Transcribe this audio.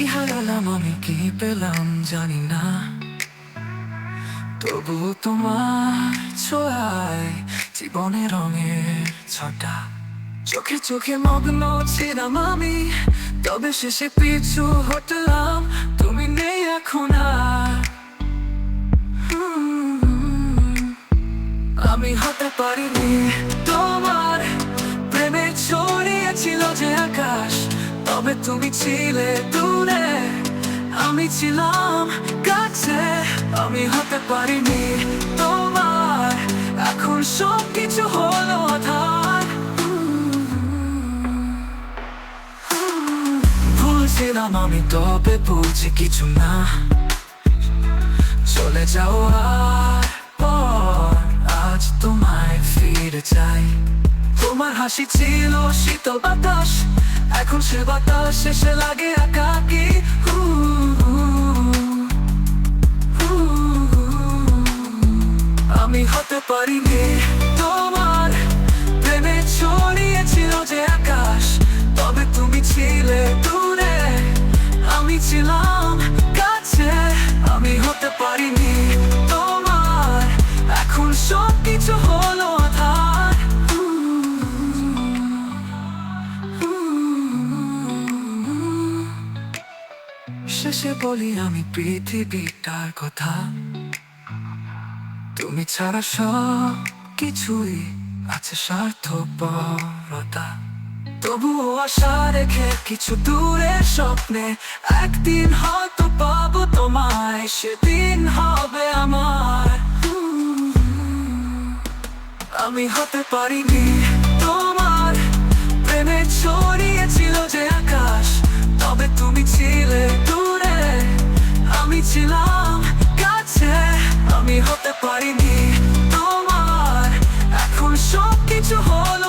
হারালাম, আমি কি পেলাম জানি না। তবু তোমার ছোঁয়ায় জীবনের রঙের ছটা। চোখে চোখে মগ্ন ছিলাম আমি, তবে শেষে পিছু হটলাম। তুমি নেই এখন আর। আমি হতে পারিনি। তুমি ছিলে দূরে, আমি ছিলাম কাছে। আমি হতে পারিনি তোমার, এখন সব কিছু হলো আধার। ভুলছিলাম আমি, তবে বুঝি কিছু না। চলে যাও আর আজ তোমায় ফিরে চাই। তোমার হাসি ছিল শীতল বাতাস এখন সে বাতাস শেষে লাগে একাকি। আমি হতে পারিনি তোমার প্রেমে ছড়িয়েছিল যে আকাশ, তবে তুমি ছিলে দূরে। আমি ছিলাম কাছে। আমি হতে পারিনি শেষে বলি আমি পৃথিবীটার কথা। তুমি ছাড়া সব কিছুই আছে স্বার্থপরতা। তবুও আশা রেখে কিছু দূরে স্বপ্নে একদিন হয়তো পাবো তোমায়, সেদিন হবে আমার। আমি হতে পারিনি তোমার প্রেমে ছিলাম কাছে আমি হতে পারিনি তোমার। এখন সবকিছু হল